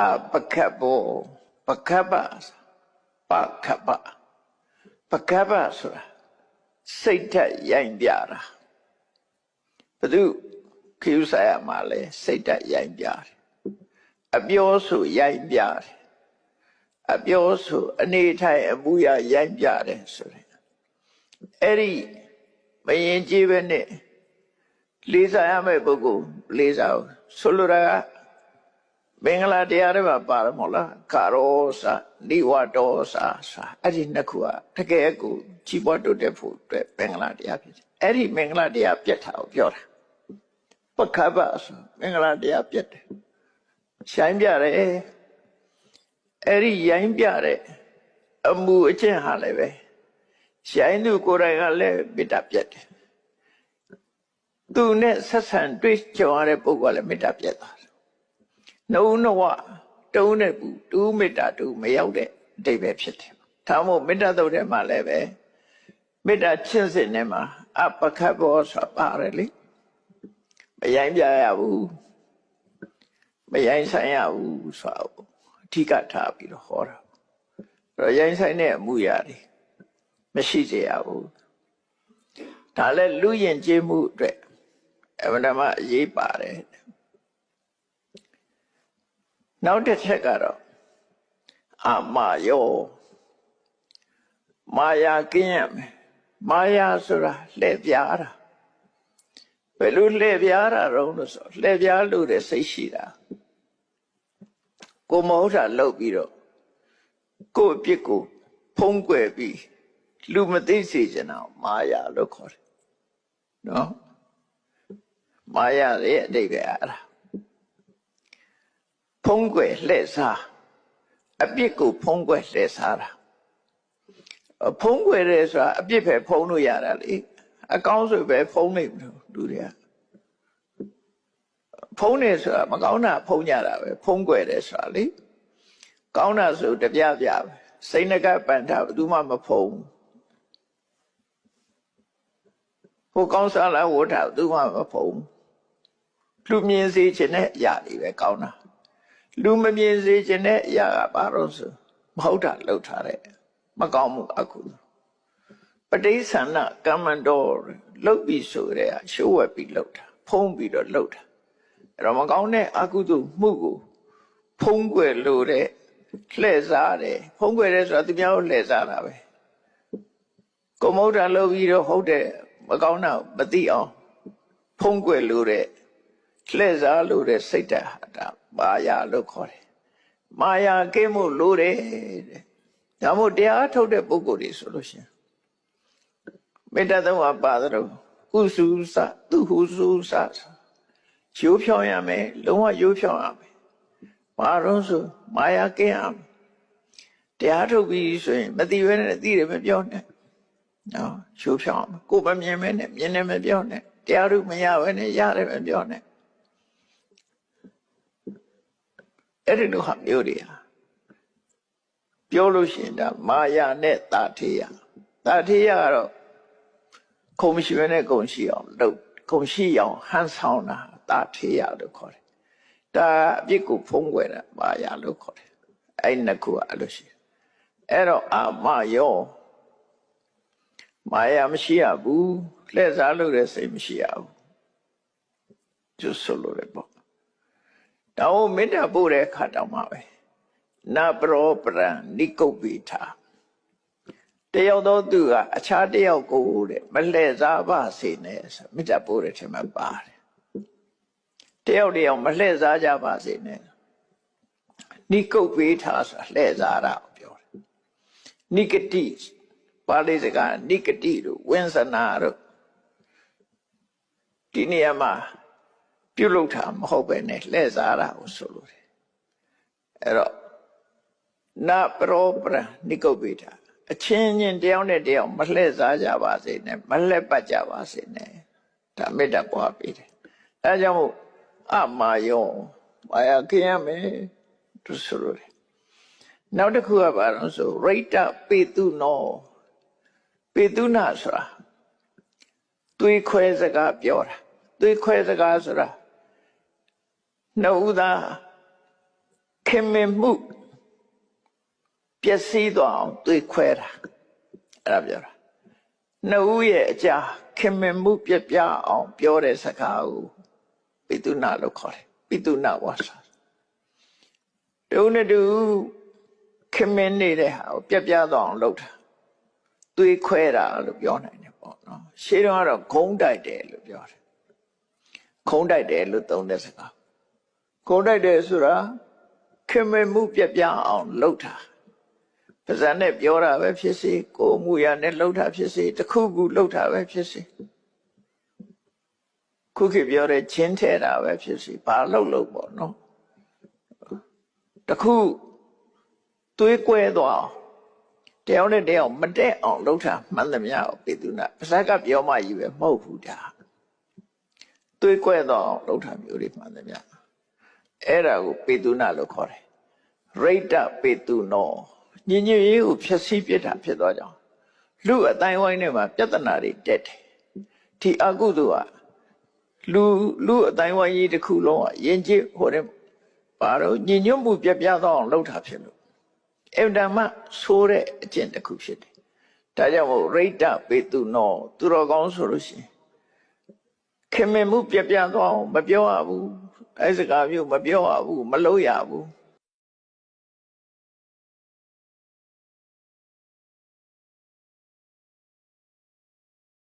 အပကပ္ပောပကပ္ပပကပ္ပပကပ္ပဆိုတာစိတ်ဓာတ်ရိုက်ပြတာဘု து ခေယူဆိုင်ရမှာလဲစိတ်ဓာတ်ရိုက်ပြတယ်အပြောဆိုရိုက်ပြတယ်အပြောဆိုအနေထိုင်အမှုရရိုက်ပြတယ်ဆိုရင်အဲ့ဒီမရင်ကြည့်ပဲနဲ့လေးစားရမယ့်ပုဂ္ဂိုလ်လေးစားအောင်ဆိုလိုတာက မင်္ဂလာတရားတွေမှာပါတယ်မဟုတ်လားကာရောစာနိဝတောစာစာအဲ့ဒီနှစ်ခုကတကယ်ကိုကြီးပွားတိုးတက်ဖို့အတွက်မင်္ဂလာတရားဖြစ်တယ်အဲ့ဒီမင်္ဂလာတရားပြတ်တာကိုပြောတာပက္ခပဆိုမင်္ဂလာတရားပြတ်တယ်ရှိုင်းပြတယ်အဲ့ဒီရိုင်းပြတဲ့အမှုအကျင့်ဟာလည်းပဲရှိုင်းသူကိုယ်တိုင်ကလည်းမေတ္တာပြတ်တယ်သူနဲ့ဆက်ဆံတွေ့ကြုံရတဲ့ပုဂ္ဂိုလ်ကလည်းမေတ္တာပြတ်သွားတယ် နှုံနှဝတုံးတဲ့ဘူးတူးမေတ္တာတူမရောက်တဲ့အတိတ်ပဲဖြစ်တယ်ဒါမို့မေတ္တာတုတ်ထဲမှာလည်းပဲမေတ္တာချင့်စဉ်ထဲမှာအပခတ်ဘောဆိုတာပါတယ်လေမရိုင်းပြရဘူးမရိုင်းဆိုင်ရဘူးဆိုတာကိုအဓိကထားပြီးတော့ဟောတာအဲ့တော့ရိုင်းဆိုင်တဲ့အမှုရာတွေမရှိစေရဘူးဒါလည်းလူယဉ်ကျေးမှုအတွက်အမှန်တမ်းအရေးပါတယ် နောက်တစ်ချက်ကတော့အမာယောမာယာကင်းရမယ်မာယာဆိုတာလှည့်ပြားတာဘယ်လိုလှည့်ပြားတာတော့လို့ဆိုလှည့်ပြားလို့တဲ့စိတ်ရှိတာကိုမဟုတ်တာလှုပ်ပြီးတော့ကိုယ့်အပြစ်ကိုဖုံးကွယ်ပြီးလူမသိစေချင်အောင်မာယာလို့ခေါ်တယ်နော်မာယာရဲ့အတိတ်ပဲအဲ့ဒါ ဖုံးကွယ်လှည့်စားအပြစ်ကိုဖုံးကွယ်လှည့်စားတာအဖုံးကွယ်တယ်ဆိုတာအပြစ်ပဲဖုံးလို့ရတာလေအကောင်းဆိုပဲဖုံးနိုင်ဘူးလူတွေကဖုံးနေဆိုတာမကောင်းတာဖုံးကြတာပဲဖုံးကွယ်တယ်ဆိုတာလေကောင်းတာဆိုတပြပြပဲစိတ်နှကပန်တာဘယ်သူမှမဖုံးဟိုကောင်းစားလာဝတ်တာဘယ်သူမှမဖုံးလူမြင်စေခြင်းနဲ့အရာတွေပဲကောင်းတာ လူမမြင်စေခြင်းနဲ့အရာကဘာလို့ဆိုမဟုတ်တာလှုပ်ထားတဲ့မကောင်းမှုအခုပဋိသန္ဓကမ္မန္တောလှုပ်ပြီးဆိုတဲ့ရှိုးဝက်ပြီးလှုပ်တာဖုံးပြီးတော့လှုပ်တာအဲ့တော့မကောင်းတဲ့အကုသိုလ်မှုကိုဖုံးကွယ်လို့တဲ့လှည့်စားတယ်ဖုံးကွယ်တယ်ဆိုတာသူများကိုလှည့်စားတာပဲကိုမဟုတ်တာလှုပ်ပြီးတော့ဟုတ်တယ်မကောင်းတာမသိအောင်ဖုံးကွယ်လို့တဲ့ လှည့်စားလို့တဲ့စိတ်ဓာတ်ဟာဒါမာယာလို့ခေါ်တယ်မာယာကင်းမှုလို့တယ်တဲ့ဒါမို့တရားထုတ်တဲ့ပုဂ္ဂိုလ်တွေဆိုလို့ရှိရင်မေတ္တာသုံးပါးပါသလိုကုစုစသူဟုစုစရိုးဖြောင်းရမယ်လုံးဝရိုးဖြောင်းရမယ်မာရုံးဆိုမာယာကင်းရမယ်တရားထုတ်ပြီးဆိုရင်မသိဘဲနဲ့သိတယ်မပြောနဲ့နော်ရိုးဖြောင်းရမယ်ကိုယ်မမြင်မဲနဲ့မြင်တယ်မပြောနဲ့တရားထုတ်မရဘဲနဲ့ရတယ်မပြောနဲ့ အဲ့ဒီလိုဟာမျိုးတွေဟာပြောလို့ရှိရင်ဒါမာယာနဲ့တာထေယတာထေယကတော့ခုံမရှိဘဲနဲ့ခုံရှိအောင်လုပ်ခုံရှိအောင်ဟန်ဆောင်တာတာထေယလို့ခေါ်တယ်ဒါအပြစ်ကိုဖုံးကွယ်တာမာယာလို့ခေါ်တယ်အဲ့နှစ်ခုကအဲ့လိုရှိတယ်အဲ့တော့အာမယောမာယာမရှိရဘူးလှည့်စားလို့တဲ့စိတ်မရှိရဘူးကျဆိုလို့ရပေါ့ တောင်းမေတ္တာပို့တဲ့အခါတောင်မှပဲနပရောပရံနိကုတ်ပိထာတယောက်သောသူကအခြားတယောက်ကိုတဲ့မလှည့်စားပါစေနဲ့ဆိုမေတ္တာပို့တဲ့ထဲမှာပါတယ်တယောက်တယောက်မလှည့်စားကြပါစေနဲ့နိကုတ်ပိထာဆိုလှည့်စားတာကိုပြောတယ်နိကတိပါဠိစကားနိကတိတို့ဝင်းစနာတို့ဒီနေရာမှာ ပြုလုပ်တာမဟုတ်ပဲနဲ့လှည့်စားတာကိုဆိုလို့တယ်အဲ့တော့နပရောပရနိကုတ်ပိတာအချင်းချင်းတယောက်နဲ့တယောက်မလှည့်စားကြပါစေနဲ့မလှည့်ပတ်ကြပါစေနဲ့ဒါမေတ္တာပွားပေးတယ်အဲကြောင့်မို့အမာယောမာယာခင်းရမယ်သူဆိုလို့တယ်နောက်တစ်ခုကဘာလို့ဆိုရိတ္တပေတုနောပေတုနာဆိုတာတွေးခွဲစကားပြောတာတွေးခွဲစကားဆိုတာ နှုတ်သားခခင်မင်မှုပျက်စီးသွားအောင်တွေးခွဲတာအဲ့ဒါပြောတာနှစ်ဦးရဲ့အကြာခင်မင်မှုပြက်ပြအောင်ပြောတဲ့စကားကိုပိတုနာလို့ခေါ်တယ်ပိတုနာဝါစာတုံးနဲ့တူခင်မင်နေတဲ့ဟာကိုပြက်ပြသွားအောင်လုပ်တာတွေးခွဲတာလို့ပြောနိုင်တယ်ပေါ့နော်ရှင်းတော့ကတော့ခုံးတိုက်တယ်လို့ပြောတယ်ခုံးတိုက်တယ်လို့သုံးတဲ့စကား ခုံးတိုက်တယ်ဆိုတာခင်မင်မှုပြက်ပြအောင်လုပ်တာပါဇာနဲ့ပြောတာပဲဖြစ်စေကိုယ်မှုရနဲ့လှုပ်တာဖြစ်စေတစ်ခုခုလှုပ်တာပဲဖြစ်စေခုခေတ်ပြောတဲ့ချင်းထဲတာပဲဖြစ်စေဘာလှုပ်လို့ပေါ့နော်တစ်ခုသွေးကွဲသွားအောင်တယောက်နဲ့တယောက်မတက်အောင်လှုပ်တာမှန်သမျှကိုပေသူနာပါဇက်ကပြောမှကြီးပဲမဟုတ်ဘူးဒါသွေးကွဲသွားအောင်လှုပ်တာမျိုးတွေမှန်သမျှ အဲ့ဒါကိုပေသူနာလို့ခေါ်တယ်ရိတ္တပေသူနောညင်ညင်ရေးကိုဖြည့်ဆည်းပြစ်တာဖြစ်သွားကြောင်းလူအတိုင်းဝိုင်းထဲမှာပြဿနာတွေတက်တယ်ဒီအကုသိုလ်ကလူလူအတိုင်းဝိုင်းကြီးတစ်ခုလုံးကယဉ်ကျေးဟိုတဲ့ဘာလို့ညင်ညွတ်မှုပြပြသွားအောင်လုပ်တာဖြစ်လို့အင်တမဆိုးတဲ့အကျင့်တစ်ခုဖြစ်တယ်ဒါကြောင့်မို့ရိတ္တပေသူနောသူတော်ကောင်းဆိုလို့ရှိရင်ခင်မင်မှုပြပြသွားအောင်မပြောရဘူး အဲစကားမျိုးမပြောရဘူးမလုပ်ရဘူး